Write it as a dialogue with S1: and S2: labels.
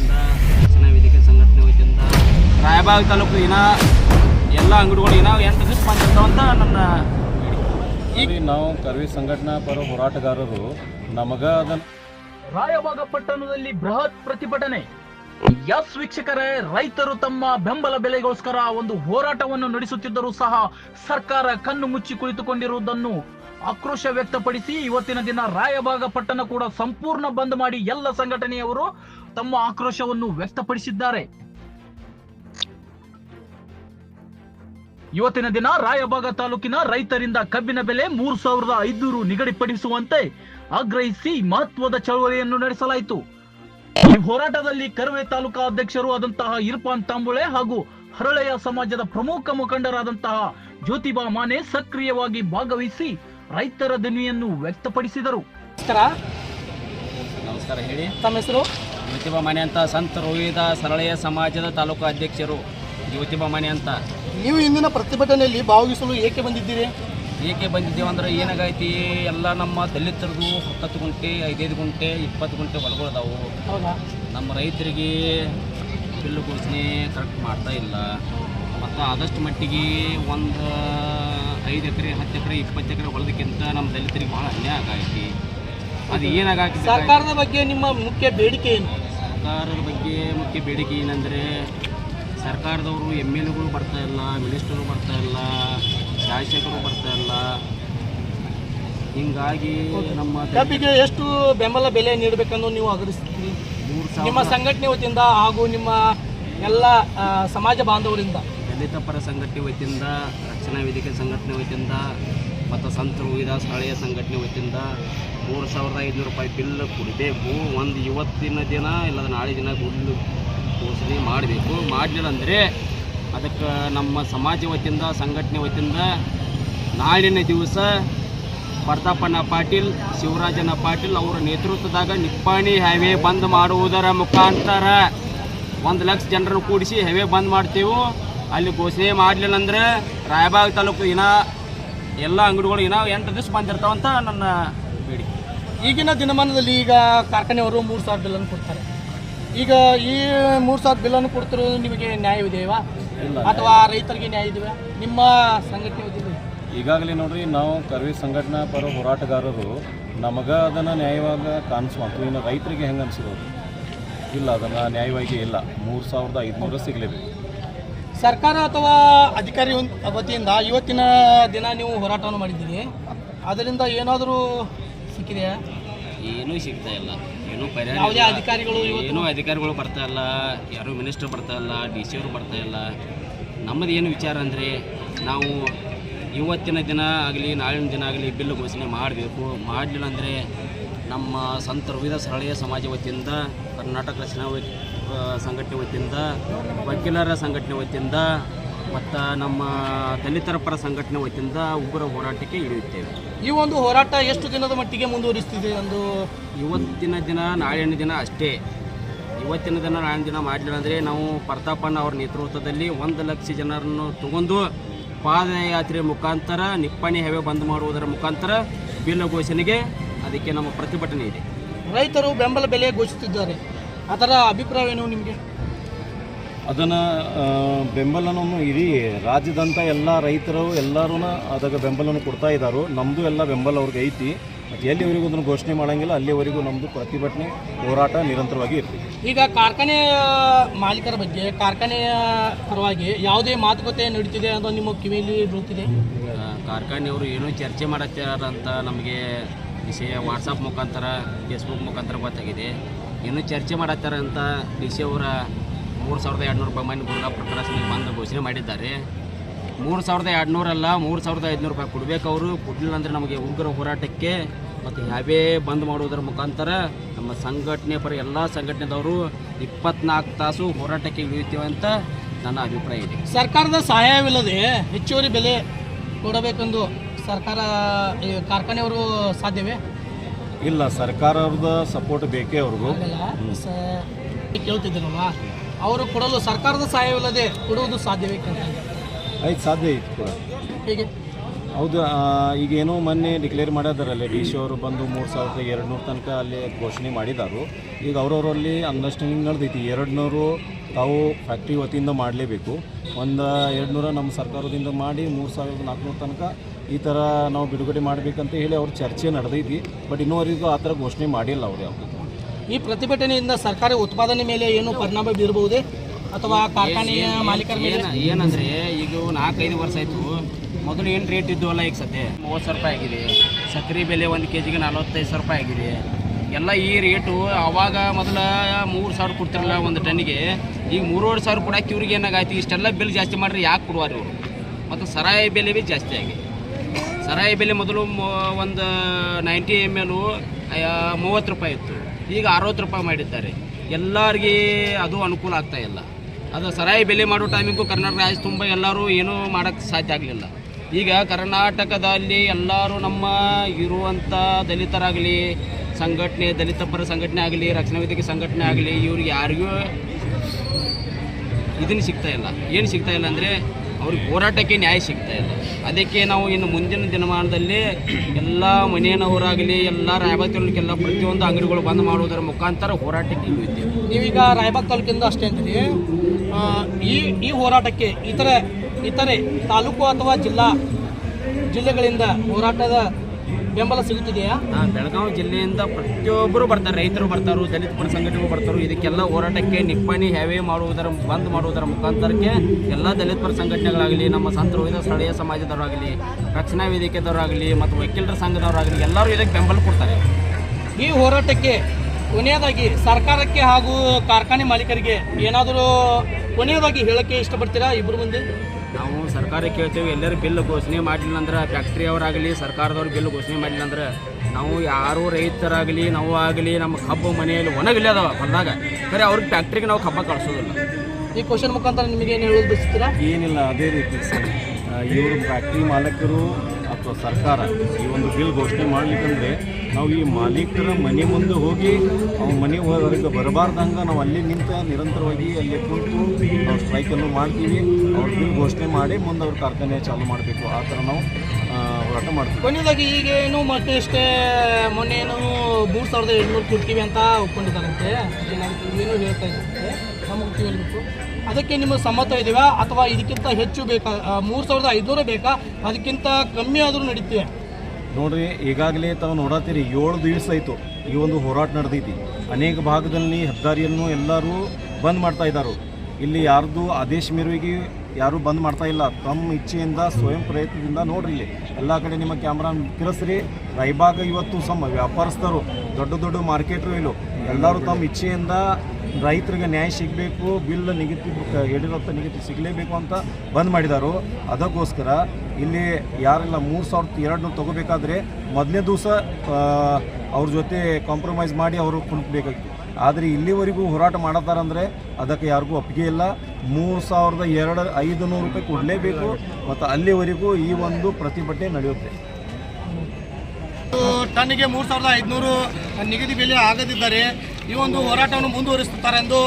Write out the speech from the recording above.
S1: ವತಿಯಿಂದ ರಕ್ಷಣಾ ವೇದಿಕೆ ಸಂಘಟನೆ ವತಿಯಿಂದ ರಾಯಬಾಗ್ ತಾಲೂಕಿನ ಎಲ್ಲ ಅಂಗಡಿಗಳು ಏನೋ ಎಂಟು ದಿವಸ ಬಂದಿರ್ತಾವಂತ ನನ್ನ
S2: ಈಗ ನಾವು ಕರ್ವಿ ಸಂಘಟನಾ ಪರ ಹೋರಾಟಗಾರರು ನಮಗ ಅದನ್ನ
S3: ರಾಯಬಾಗ ಪಟ್ಟಣದಲ್ಲಿ ಬೃಹತ್ ಪ್ರತಿಭಟನೆ. ಎಸ್ ವೀಕ್ಷಕರೇ ರೈತರು ತಮ್ಮ ಬೆಂಬಲ ಬೆಲೆಗೋಸ್ಕರ ಒಂದು ಹೋರಾಟವನ್ನು ನಡೆಸುತ್ತಿದ್ದರೂ ಸಹ ಸರ್ಕಾರ ಕಣ್ಣು ಮುಚ್ಚಿ ಕುಳಿತುಕೊಂಡಿರುವುದನ್ನು ಆಕ್ರೋಶ ವ್ಯಕ್ತಪಡಿಸಿ ಇವತ್ತಿನ ದಿನ ರಾಯಭಾಗ ಪಟ್ಟಣ ಕೂಡ ಸಂಪೂರ್ಣ ಬಂದ್ ಮಾಡಿ ಎಲ್ಲ ಸಂಘಟನೆಯವರು ತಮ್ಮ ಆಕ್ರೋಶವನ್ನು ವ್ಯಕ್ತಪಡಿಸಿದ್ದಾರೆ. ಇವತ್ತಿನ ದಿನ ರಾಯಬಾಗ ತಾಲೂಕಿನ ರೈತರಿಂದ ಕಬ್ಬಿನ ಬೆಲೆ ಮೂರು ಸಾವಿರದ ಐದುನೂರು ನಿಗದಿಪಡಿಸುವಂತೆ ಆಗ್ರಹಿಸಿ ಮಹತ್ವದ ಚಳವಳಿಯನ್ನು ನಡೆಸಲಾಯಿತು. ಈ ಹೋರಾಟದಲ್ಲಿ ಕರವೇ ತಾಲೂಕಾ ಅಧ್ಯಕ್ಷರು ಆದಂತಹ ಇರ್ಪಾನ್ ತಾಂಬುಳೆ ಹಾಗೂ ಹರಳೆಯ ಸಮಾಜದ ಪ್ರಮುಖ ಮುಖಂಡರಾದಂತಹ ಜ್ಯೋತಿಬಾ ಮಾನೆ ಸಕ್ರಿಯವಾಗಿ ಭಾಗವಹಿಸಿ ರೈತರ ದನಿಯನ್ನು ವ್ಯಕ್ತಪಡಿಸಿದರು.
S1: ನಮಸ್ಕಾರ ಹೇಳಿ.
S3: ತಮ್ಮ ಹೆಸರು?
S1: ಜ್ಯೋತಿಬಾ ಮನೆ ಅಂತ ಸಂತ ರೋಹಿತ ಸರಳೆಯ ಸಮಾಜದ ತಾಲೂಕು ಅಧ್ಯಕ್ಷರು. ಜ್ಯೋತಿಬಾ ಮನೆ ಅಂತ.
S4: ನೀವು ಇಂದಿನ ಪ್ರತಿಭಟನೆಯಲ್ಲಿ ಭಾಗವಹಿಸಲು ಏಕೆ ಬಂದಿದ್ದೀರಿ?
S1: ಏಕೆ ಬಂದಿದ್ದೇವೆ ಅಂದ್ರೆ ಏನಾಗೈತಿ? ಎಲ್ಲ ನಮ್ಮ ದಲಿತರದು ಹತ್ತತ್ತು ಗುಂಟೆ ಐದೈದು ಗುಂಟೆ ಇಪ್ಪತ್ತು ಗುಂಟೆ ಹೊಲಗಳದಾವು.
S4: ಹೌದಾ?
S1: ನಮ್ಮ ರೈತರಿಗೆ ಬಿಲ್ಲು ಘೋಷಣೆ ಕರೆಕ್ಟ್ ಮಾಡ್ತಾ ಇಲ್ಲ. ಮತ್ತು ಆದಷ್ಟು ಮಟ್ಟಿಗೆ ಒಂದು ಐದು ಎಕರೆ ಹತ್ತು ಎಕರೆ ಇಪ್ಪತ್ತು ಎಕರೆ ಹೊಲದಕ್ಕಿಂತ ನಮ್ಮ ದಲಿತರಿಗೆ ಭಾಳ ಅನ್ಯಾಯ ಆಗೈತಿ. ಅದು ಏನಾಗೈತಿ?
S4: ಸರ್ಕಾರದ ಬಗ್ಗೆ ನಿಮ್ಮ ಮುಖ್ಯ ಬೇಡಿಕೆ ಏನು?
S1: ಸರ್ಕಾರದ ಬಗ್ಗೆ ಮುಖ್ಯ ಬೇಡಿಕೆ ಏನಂದರೆ ಸರ್ಕಾರದವರು ಎಂ ಎಲ್ ಎಗಳು ಬರ್ತಾ ಇಲ್ಲ ಮಿನಿಸ್ಟರು ಬರ್ತಾ ಇಲ್ಲ ಶಾಸಕರು ಬರ್ತಾ ಇಲ್ಲ. ಹಿಂಗಾಗಿ ನಮ್ಮ
S4: ಕಬ್ಬಿಗೆ ಎಷ್ಟು ಬೆಂಬಲ ಬೆಲೆ ನೀಡಬೇಕನ್ನು ನೀವು ಆಗ್ರಹಿಸ್ತೀರಿ? ನಿಮ್ಮ ಸಂಘಟನೆ ವತಿಯಿಂದ ಹಾಗೂ ನಿಮ್ಮ ಎಲ್ಲ ಸಮಾಜ ಬಾಂಧವರಿಂದ?
S1: ದಲಿತ ಪರ ಸಂಘಟನೆ ವತಿಯಿಂದ ರಕ್ಷಣಾ ವೇದಿಕೆ ಸಂಘಟನೆ ವತಿಯಿಂದ ಮತ್ತು ಸಂತ ರೋಹಿದಾಸ್ ಸ್ಥಳೀಯ ಸಂಘಟನೆ ವತಿಯಿಂದ ಮೂರು ಸಾವಿರದ ಐದುನೂರು ರೂಪಾಯಿ ಬಿಲ್ ಕೊಡಬೇಕು. ಒಂದು ಇವತ್ತಿನ ದಿನ ಇಲ್ಲದ ನಾಳೆ ದಿನ ಬಿಲ್ ಘೋಷಣೆ ಮಾಡಬೇಕು. ಮಾಡಲಿಲ್ಲ ಅಂದರೆ ಅದಕ್ಕೆ ನಮ್ಮ ಸಮಾಜ ವತಿಯಿಂದ, ಸಂಘಟನೆ ವತಿಯಿಂದ ನಾಳಿನ ದಿವಸ ಪ್ರತಾಪಣ್ಣ ಪಾಟೀಲ್, ಶಿವರಾಜಣ್ಣ ಪಾಟೀಲ್ ಅವರ ನೇತೃತ್ವದಾಗ ನಿಪ್ಪಾಣಿ ಹೈವೇ ಬಂದ್ ಮಾಡುವುದರ ಮುಖಾಂತರ ಒಂದು ಲಕ್ಷ ಜನರನ್ನು ಕೂಡಿಸಿ ಹೈವೇ ಬಂದ್ ಮಾಡ್ತೀವಿ. ಅಲ್ಲಿ ಘೋಷಣೆ ಮಾಡಲಿಲ್ಲ ಅಂದರೆ ರಾಯಬಾಗ್ ತಾಲೂಕು ಇನ್ನ ಎಲ್ಲ ಅಂಗಡಿಗಳು ಇನ್ನ ಎಂಟು ದಿವಸ ಬಂದಿರ್ತಾವಂತ ನನ್ನ ಬೇಡಿಕೆ.
S4: ಈಗಿನ ದಿನಮಾನದಲ್ಲಿ ಈಗ ಕಾರ್ಖಾನೆಯವರು ಮೂರು ಸಾವಿರ ಬಿಲ್ಲನ್ನು ಕೊಡ್ತಾರೆ. ಈಗ ಈ ಮೂರು ಸಾವಿರ ಬಿಲ್ಲನ್ನು ಕೊಡ್ತಿರೋದು ನಿಮಗೆ ನ್ಯಾಯವಿದೆಯಾ ಅಥವಾ ರೈತರಿಗೆ ನ್ಯಾಯ ಇದೆಯಾ? ನಿಮ್ಮ ಸಂಘಟನೆ ವತಿಯಿಂದ
S2: ಈಗಾಗಲೇ ನೋಡ್ರಿ ನಾವು ಕರ್ವಿ ಸಂಘಟನಾ ಪರ ಹೋರಾಟಗಾರರು ನಮಗ ಅದನ್ನು ನ್ಯಾಯವಾಗ ಕಾಣಿಸುವಂತು ಇನ್ನು ರೈತರಿಗೆ ಹೆಂಗೆ ಅನಿಸಿರೋದು? ಇಲ್ಲ ಅದನ್ನು ನ್ಯಾಯವಾಗಿ ಇಲ್ಲ. ಮೂರು ಸಾವಿರದ ಐದುನೂರು ಸಿಗಲೇಬೇಕು.
S4: ಸರ್ಕಾರ ಅಥವಾ ಅಧಿಕಾರಿ ವತಿಯಿಂದ ಇವತ್ತಿನ ದಿನ ನೀವು ಹೋರಾಟವನ್ನು ಮಾಡಿದ್ದೀರಿ. ಅದರಿಂದ ಏನಾದರೂ ಸಿಕ್ಕಿದೆಯಾ?
S1: ಏನೂ ಸಿಗ್ತಾ ಇಲ್ಲ. ಏನೂ ಪರಿಹಾರ
S4: ಯಾವುದೇ ಅಧಿಕಾರಿಗಳು
S1: ಏನೂ ಅಧಿಕಾರಿಗಳು ಬರ್ತಾ ಇಲ್ಲ. ಯಾರೂ ಮಿನಿಸ್ಟರ್ ಬರ್ತಾ ಇಲ್ಲ ಡಿ ಸಿ ಅವರು ಬರ್ತಾ ಇಲ್ಲ. ನಮ್ಮದು ಏನು ವಿಚಾರ ಅಂದರೆ ನಾವು ಇವತ್ತಿನ ದಿನ ಆಗಲಿ ನಾಳಿನ ದಿನ ಆಗಲಿ ಬಿಲ್ ಘೋಷಣೆ ಮಾಡಬೇಕು. ಮಾಡಲಿಲ್ಲ ಅಂದರೆ ನಮ್ಮ ಸಂತ ರವಿದ ಸರಳೀಯ ಸಮಾಜ ವತಿಯಿಂದ ಕರ್ನಾಟಕ ಆ, ಸಂಘಟನೆ ವತಿಯಿಂದ ವಕೀಲರ ಸಂಘಟನೆ ವತಿಯಿಂದ ಮತ್ತು ನಮ್ಮ ದಲಿತರ ಪರ ಸಂಘಟನೆ ವತಿಯಿಂದ ಉಗ್ರ ಹೋರಾಟಕ್ಕೆ ಇಳಿಯುತ್ತೇವೆ.
S4: ಈ ಒಂದು ಹೋರಾಟ ಎಷ್ಟು ದಿನದ ಮಟ್ಟಿಗೆ ಮುಂದುವರಿಸ್ತಿದೆ ಒಂದು
S1: ಇವತ್ತಿನ ದಿನ ನಾಳಿನ ದಿನ ಅಷ್ಟೇ. ಇವತ್ತಿನ ದಿನ ನಾಳಿನ ದಿನ ಮಾಡಲಿಲ್ಲ ಅಂದರೆ ನಾವು ಪ್ರತಾಪಣ್ಣ ಅವರ ನೇತೃತ್ವದಲ್ಲಿ ಒಂದು ಲಕ್ಷ ಜನರನ್ನು ತಗೊಂಡು ಪಾದಯಾತ್ರೆ ಮುಖಾಂತರ ನಿಪ್ಪಾಣಿ ಹವೆ ಬಂದ್ ಮಾಡುವುದರ ಮುಖಾಂತರ ಬಿಲ್ ಘೋಷಣೆಗೆ ಅದಕ್ಕೆ ನಮ್ಮ ಪ್ರತಿಭಟನೆ ಇದೆ.
S4: ರೈತರು ಬೆಂಬಲ ಬೆಲೆ ಘೋಷಿಸಿದ್ದಾರೆ ಅದರ ಅಭಿಪ್ರಾಯವೇನು ನಿಮಗೆ?
S2: ಅದನ್ನು ಬೆಂಬಲನೂ ಇಡೀ ರಾಜ್ಯದಂಥ ಎಲ್ಲ ರೈತರು ಎಲ್ಲರೂ ಅದಕ್ಕೆ ಬೆಂಬಲವನ್ನು ಕೊಡ್ತಾ ಇದ್ದಾರೆ ನಮ್ಮದು ಎಲ್ಲ ಬೆಂಬಲ ಅವ್ರಿಗೆ ಐತಿ. ಮತ್ತು ಎಲ್ಲಿವರೆಗೂ ಅದನ್ನು ಘೋಷಣೆ ಮಾಡೋಂಗಿಲ್ಲ ಅಲ್ಲಿವರೆಗೂ ನಮ್ಮದು ಪ್ರತಿಭಟನೆ ಹೋರಾಟ ನಿರಂತರವಾಗಿ ಇರ್ತೀವಿ.
S4: ಈಗ ಕಾರ್ಖಾನೆ ಮಾಲೀಕರ ಬಗ್ಗೆ ಕಾರ್ಖಾನೆಯ ಪರವಾಗಿ ಯಾವುದೇ ಮಾತುಕತೆ ನಡೀತಿದೆ ಅಂತ ನಿಮ್ಮ ಕಿವಿಯಲ್ಲಿ
S1: ಬರುತ್ತಿದೆ ಕಾರ್ಖಾನೆಯವರು ಏನೂ ಚರ್ಚೆ ಮಾಡತ್ತಾರಂತ ನಮಗೆ ವಿಷಯ ವಾಟ್ಸಪ್ ಮುಖಾಂತರ ಫೇಸ್ಬುಕ್ ಮುಖಾಂತರ ಗೊತ್ತಾಗಿದೆ. ಏನೋ ಚರ್ಚೆ ಮಾಡತ್ತಾರ ಅಂತ ಡಿ ಸಿ ಅವರ ಮೂರು ಸಾವಿರದ ಎರಡುನೂರು ರೂಪಾಯಿ ಮನೆ ಗುರುಗಾ ಪ್ರಕಾಶನಿಗೆ ಬಂದು ಘೋಷಣೆ ಮಾಡಿದ್ದಾರೆ. ಮೂರು ಸಾವಿರದ ಎರಡುನೂರಲ್ಲ ಮೂರು ಸಾವಿರದ ಐದುನೂರು ರೂಪಾಯಿ ಕೊಡಬೇಕು ಅವರು. ಕೊಡಲಿಲ್ಲ ಅಂದರೆ ನಮಗೆ ಉಗ್ರ ಹೋರಾಟಕ್ಕೆ ಮತ್ತು ಯಾವೇ ಬಂದ್ ಮಾಡುವುದರ ಮುಖಾಂತರ ನಮ್ಮ ಸಂಘಟನೆ ಪರ ಎಲ್ಲ ಸಂಘಟನೆದವರು ಇಪ್ಪತ್ನಾಲ್ಕು ತಾಸು ಹೋರಾಟಕ್ಕೆ ಇಳಿಯುತ್ತೇವೆ ಅಂತ ನನ್ನ ಅಭಿಪ್ರಾಯ ಇದೆ.
S4: ಸರ್ಕಾರದ ಸಹಾಯವಿಲ್ಲದೆ ಹೆಚ್ಚುವರಿ ಬೆಲೆ ಕೊಡಬೇಕೆಂದು ಸರ್ಕಾರ ಕಾರ್ಖಾನೆಯವರು ಸಾಧ್ಯವೇ?
S2: ಇಲ್ಲ ಸರ್ಕಾರದ ಸಪೋರ್ಟ್ ಬೇಕೇ ಅವ್ರಿಗೂ.
S4: ಅವರು ಕೊಡಲು ಸರ್ಕಾರದ ಸಹಾಯವಿಲ್ಲದೆ ಕೊಡುವುದು ಸಾಧ್ಯವೇ
S2: ಆಯ್ತು ಸಾಧ್ಯ ಇತ್ತು ಕೂಡ.
S4: ಹೇಗೆ?
S2: ಹೌದು ಈಗೇನೋ ಮೊನ್ನೆ ಡಿಕ್ಲೇರ್ ಮಾಡಿದಾರಲ್ಲ ಡಿ ಸಿ ಅವರು ಬಂದು ಮೂರು ಸಾವಿರದ ಎರಡು ನೂರು ತನಕ ಅಲ್ಲಿ ಘೋಷಣೆ ಮಾಡಿದಾರು. ಈಗ ಅವರವರಲ್ಲಿ ಅಂಡರ್ಸ್ಟ್ಯಾಂಡಿಂಗ್ ನಡೆದೈತಿ. ಎರಡು ನೂರು ತಾವು ಫ್ಯಾಕ್ಟ್ರಿ ವತಿಯಿಂದ ಮಾಡಲೇಬೇಕು. ಒಂದು ಎರಡು ನೂರ ನಮ್ಮ ಸರ್ಕಾರದಿಂದ ಮಾಡಿ ಮೂರು ಸಾವಿರದ ನಾಲ್ಕುನೂರು ತನಕ ಈ ಥರ ನಾವು ಬಿಡುಗಡೆ ಮಾಡಬೇಕಂತ ಹೇಳಿ ಅವ್ರ ಚರ್ಚೆ ನಡೆದೈತಿ. ಬಟ್ ಇನ್ನೂವರೆಗೂ ಆ ಥರ ಘೋಷಣೆ ಮಾಡಿಲ್ಲ ಅವ್ರು ಯಾವುದು.
S4: ಈ ಪ್ರತಿಭಟನೆಯಿಂದ ಸರ್ಕಾರಿ ಉತ್ಪಾದನೆ ಮೇಲೆ ಏನು ಪರಿಣಾಮ ಬೀರಬಹುದೇ? ಅಥವಾ ಕಾರ್ಖಾನೆಯ ಮಾಲೀಕರ ಮೇಲೆ?
S1: ಏನಂದರೆ ಏನಂದ್ರೆ ಈಗ ನಾಲ್ಕೈದು ವರ್ಷ ಆಯಿತು. ಮೊದಲು ಏನು ರೇಟ್ ಇದ್ದವಲ್ಲ ಈಗ ಸದ್ಯ? ಮೂವತ್ತು ಸಾವಿರ ರೂಪಾಯಿ ಆಗಿದೆ. ಸಕ್ಕರೆ ಬೆಲೆ ಒಂದು ಕೆ ಜಿಗೆ ನಲವತ್ತೈದು ಸಾವಿರ ರೂಪಾಯಿ ಆಗಿದೆ. ಎಲ್ಲ ಈ ರೇಟು ಅವಾಗ ಮೊದಲ ಮೂರು ಸಾವಿರ ಕೊಡ್ತಿರಲ್ಲ ಒಂದು ಟನ್ನಿಗೆ, ಈಗ ಮೂರುವರೆ ಸಾವಿರ ಕೊಡಕ್ಕೆ ಇವ್ರಿಗೆ ಏನಾಗೈತಿ ಇಷ್ಟೆಲ್ಲ ಬೆಲೆ ಜಾಸ್ತಿ ಮಾಡ್ರಿ ಯಾಕೆ ಕೊಡುವಾರ ಇವರು? ಮತ್ತು ಸರಾಯಿ ಬೆಲೆ ಭೀ ಜಾಸ್ತಿ ಆಗಿದೆ ಸರಾಯಿ ಬೆಲೆ ಮೊದಲು ಒಂದು ನೈಂಟಿ ಎಂ ಎಲು ಮೂವತ್ತು ರೂಪಾಯಿ ಇತ್ತು. ಈಗ ಅರವತ್ತು ರೂಪಾಯಿ ಮಾಡಿದ್ದಾರೆ. ಎಲ್ಲರಿಗೆ ಅದು ಅನುಕೂಲ ಆಗ್ತಾ ಇಲ್ಲ. ಅದು ಸರಾಯಿ ಬೆಲೆ ಮಾಡೋ ಟೈಮಿಗೂ ಕರ್ನಾಟಕ ರಾಜ್ಯ ತುಂಬ ಎಲ್ಲರೂ ಏನೂ ಮಾಡೋಕ್ಕೆ ಸಾಧ್ಯ ಆಗಲಿಲ್ಲ. ಈಗ ಕರ್ನಾಟಕದಲ್ಲಿ ಎಲ್ಲರೂ ನಮ್ಮ ಇರುವಂಥ ದಲಿತರಾಗಲಿ ಸಂಘಟನೆ, ದಲಿತ ಪರ ಸಂಘಟನೆ ಆಗಲಿ, ರಕ್ಷಣಾ ವೇದಿಕೆ ಸಂಘಟನೆ ಆಗಲಿ ಇವ್ರಿಗೆ ಯಾರಿಗೂ ಇದನ್ನು ಸಿಗ್ತಾ ಇಲ್ಲ. ಏನು ಸಿಗ್ತಾ ಇಲ್ಲ ಅಂದರೆ ಅವ್ರಿಗೆ ಹೋರಾಟಕ್ಕೆ ನ್ಯಾಯ ಸಿಗ್ತಾ ಇಲ್ಲ. ಅದಕ್ಕೆ ನಾವು ಇನ್ನು ಮುಂದಿನ ದಿನಮಾನದಲ್ಲಿ ಎಲ್ಲ ಮನೆಯವರಾಗಲಿ ಎಲ್ಲ ರಾಯಬಾಗ್ತಾಲೂಕೆಲ್ಲ ಪ್ರತಿಯೊಂದು ಅಂಗಡಿಗಳು ಬಂದ್ ಮಾಡುವುದರ ಮುಖಾಂತರ ಹೋರಾಟಕ್ಕೆ ಇಳಿಯುತ್ತೇವೆ
S4: ನೀವೀಗ ರಾಯಬಾಗ್ ತಾಲೂಕಿಂದ ಅಷ್ಟೇ ಅಂತೀರಿ. ಈ ಈ ಹೋರಾಟಕ್ಕೆ ಇತರೆ ಇತರೆ ತಾಲೂಕು ಅಥವಾ ಜಿಲ್ಲಾ, ಜಿಲ್ಲೆಗಳಿಂದ ಹೋರಾಟದ ಬೆಂಬಲ ಸಿಗುತ್ತಿದೆಯಾ?
S1: ಬೆಳಗಾವಿ ಜಿಲ್ಲೆಯಿಂದ ಪ್ರತಿಯೊಬ್ಬರು ಬರ್ತಾರೆ ರೈತರು ಬರ್ತಾರೆ ದಲಿತ ಸಂಘಟನೆಗಳು ಬರ್ತಾರೆ. ಇದಕ್ಕೆಲ್ಲ ಹೋರಾಟಕ್ಕೆ ನಿಪ್ಪಣಿ ಹೆವೆ ಮಾಡುವುದರ ಬಂದ್ ಮಾಡುವುದರ ಮುಖಾಂತರಕ್ಕೆ ಎಲ್ಲ ದಲಿತ ಪರ ಸಂಘಟನೆಗಳಾಗಲಿ ನಮ್ಮ ಸಂತರು ವಿವಿಧ ಸ್ಥಳೀಯ ಸಮಾಜದವರಾಗಲಿ ರಕ್ಷಣಾ ವೇದಿಕೆದವರಾಗಲಿ ಮತ್ತು ವಕೀಲರ ಸಂಘದವರಾಗಲಿ ಎಲ್ಲರೂ ಇದಕ್ಕೆ ಬೆಂಬಲ ಕೊಡ್ತಾರೆ.
S4: ಈ ಹೋರಾಟಕ್ಕೆ ಕೊನೆಯದಾಗಿ ಸರ್ಕಾರಕ್ಕೆ ಹಾಗೂ ಕಾರ್ಖಾನೆ ಮಾಲೀಕರಿಗೆ ಏನಾದರೂ ಕೊನೆಯದಾಗಿ ಹೇಳಕ್ಕೆ ಇಷ್ಟಪಡ್ತೀರಾ ಇಬ್ಬರು ಮಂದಿ?
S1: ನಾವು ಸರ್ಕಾರ ಕೇಳ್ತೇವೆ ಎಲ್ಲರೂ ಬಿಲ್ ಘೋಷಣೆ ಮಾಡಲಿಲ್ಲ ಅಂದ್ರೆ ಫ್ಯಾಕ್ಟ್ರಿ ಅವರಾಗಲಿ ಸರ್ಕಾರದವ್ರು ಬಿಲ್ ಘೋಷಣೆ ಮಾಡಲಿಲ್ಲ ಅಂದ್ರೆ ನಾವು ಯಾರು ರೈತರಾಗಲಿ ನಾವು ಆಗಲಿ ನಮ್ಮ ಕಬ್ಬು ಮನೆಯಲ್ಲಿ ಒಣಗಿಲ್ಲ ಅದಾವ ಬಂದಾಗ ಖರೆ ಅವ್ರಿಗೆ ಫ್ಯಾಕ್ಟ್ರಿಗೆ ನಾವು ಕಬ್ಬ ಕಳಿಸೋದಿಲ್ಲ.
S4: ಈ ಕ್ವಶನ್ ಮುಖಾಂತರ ನಿಮಗೆ ಏನು ಹೇಳೋದು ಬಯಸ್ತೀರಾ?
S2: ಏನಿಲ್ಲ ಅದೇ ರೀತಿ ಸರ್. ಇವರು ಫ್ಯಾಕ್ಟ್ರಿ ಮಾಲೀಕರು ಅಥವಾ ಸರ್ಕಾರ ಈ ಒಂದು ಬಿಲ್ ಘೋಷಣೆ ಮಾಡಲಿಕ್ಕಂದ್ರೆ ನಾವು ಈ ಮಾಲೀಕರ ಮನೆ ಮುಂದೆ ಹೋಗಿ ಅವ್ರ ಮನೆ ಹೊರಗೆ ಬರಬಾರ್ದಂಗೆ ನಾವು ಅಲ್ಲಿ ನಿಂತ ನಿರಂತರವಾಗಿ ಅಲ್ಲಿ ಕುಳಿತು ನಾವು ಸ್ಟ್ರೈಕನ್ನು ಮಾಡ್ತೀವಿ. ಅವ್ರ ಬಿಲ್ ಘೋಷಣೆ ಮಾಡಿ ಮುಂದೆ ಅವ್ರ ಕಾರ್ಖಾನೆ ಚಾಲೂ ಮಾಡಬೇಕು. ಆ ಥರ ನಾವು ಹೋರಾಟ ಮಾಡ್ತೀವಿ.
S4: ಕೊನೆಯದಾಗಿ ಈಗ ಏನು ಮತ್ತೆ ಇಷ್ಟೇ ಮೊನ್ನೆ ಏನು ಮೂರು ಸಾವಿರದ ಎಂಟುನೂರು ಕೊಡ್ತೀವಿ ಅಂತ ಒಪ್ಕೊಂಡಿದ್ದಾರಂತೆ. ಏನು ಹೇಳ್ತಾ ಇದ್ದಾರೆ? ನಮಗೆ ಕೇಳಬೇಕು ಅದಕ್ಕೆ ನಿಮ್ಮ ಸಮ್ಮತ ಇದೆಯಾ? ಅಥವಾ ಇದಕ್ಕಿಂತ ಹೆಚ್ಚು ಬೇಕಾ? ಮೂರು ಸಾವಿರದ ಐದುನೂರು ಬೇಕಾ? ಅದಕ್ಕಿಂತ ಕಮ್ಮಿ ಆದರೂ ನಡೀತೀವಿ
S2: ನೋಡ್ರಿ, ಈಗಾಗಲೇ ತಾವು ನೋಡತ್ತೀರಿ ಏಳು ದಿವಸ ಆಯಿತು ಈ ಒಂದು ಹೋರಾಟ ನಡೆದೈತಿ. ಅನೇಕ ಭಾಗದಲ್ಲಿ ಹೆದ್ದಾರಿಯನ್ನು ಎಲ್ಲರೂ ಬಂದ್ ಮಾಡ್ತಾ ಇದ್ದಾರೆ ಇಲ್ಲಿ ಯಾರ್ದು ಆದೇಶ ಮೇರೆಗೆ ಯಾರೂ ಬಂದ್ ಮಾಡ್ತಾ ಇಲ್ಲ. ತಮ್ಮ ಇಚ್ಛೆಯಿಂದ, ಸ್ವಯಂ ಪ್ರಯತ್ನದಿಂದ ನೋಡ್ರಿ ಇಲ್ಲಿ. ಎಲ್ಲ ಕಡೆ ನಿಮ್ಮ ಕ್ಯಾಮ್ರಾ ತಿರಸ್ರಿ. ರೈಬಾಗ ಇವತ್ತು ಸಮ ವ್ಯಾಪಾರಸ್ಥರು, ದೊಡ್ಡ ದೊಡ್ಡ ಮಾರ್ಕೆಟ್ರು ಇಲ್ಲೋ ಎಲ್ಲರೂ ತಮ್ಮ ಇಚ್ಛೆಯಿಂದ ರೈತರಿಗೆ ನ್ಯಾಯ ಸಿಗಬೇಕು, ಬಿಲ್ ನಿಗದಿ ಯಡಿಯೂರಪ್ಪ ನಿಗದಿ ಸಿಗಲೇಬೇಕು ಅಂತ ಬಂದ್ ಮಾಡಿದರು. ಅದಕ್ಕೋಸ್ಕರ ಇಲ್ಲಿ ಯಾರೆಲ್ಲ ಮೂರು ಸಾವಿರದ ಎರಡನ್ನೂ ತೊಗೋಬೇಕಾದ್ರೆ ಮೊದಲನೇ ದಿವಸ ಅವ್ರ ಜೊತೆ ಕಾಂಪ್ರಮೈಸ್ ಮಾಡಿ ಅವರು ಕುಣಿಸ್ಬೇಕಾಗಿತ್ತು ಆದರೆ ಇಲ್ಲಿವರೆಗೂ ಹೋರಾಟ ಮಾಡತ್ತಾರಂದರೆ ಅದಕ್ಕೆ ಯಾರಿಗೂ ಒಪ್ಪಿಗೆ ಇಲ್ಲ. ಮೂರು ಸಾವಿರದ ಎರಡು ಐದು ನೂರು ರೂಪಾಯಿ ಕೊಡಲೇಬೇಕು. ಮತ್ತು ಅಲ್ಲಿವರೆಗೂ ಈ ಒಂದು ಪ್ರತಿಭಟನೆ ನಡೆಯುತ್ತೆ.
S4: ಟನ್ನಿಗೆ ಮೂರು ಸಾವಿರದ ಐದುನೂರು, ನಿಗದಿ ಬೆಲೆ ಆಗದಿದ್ದರೆ ಈ ಒಂದು ಹೋರಾಟವನ್ನು ಮುಂದುವರಿಸುತ್ತಾರೆ ಎಂದು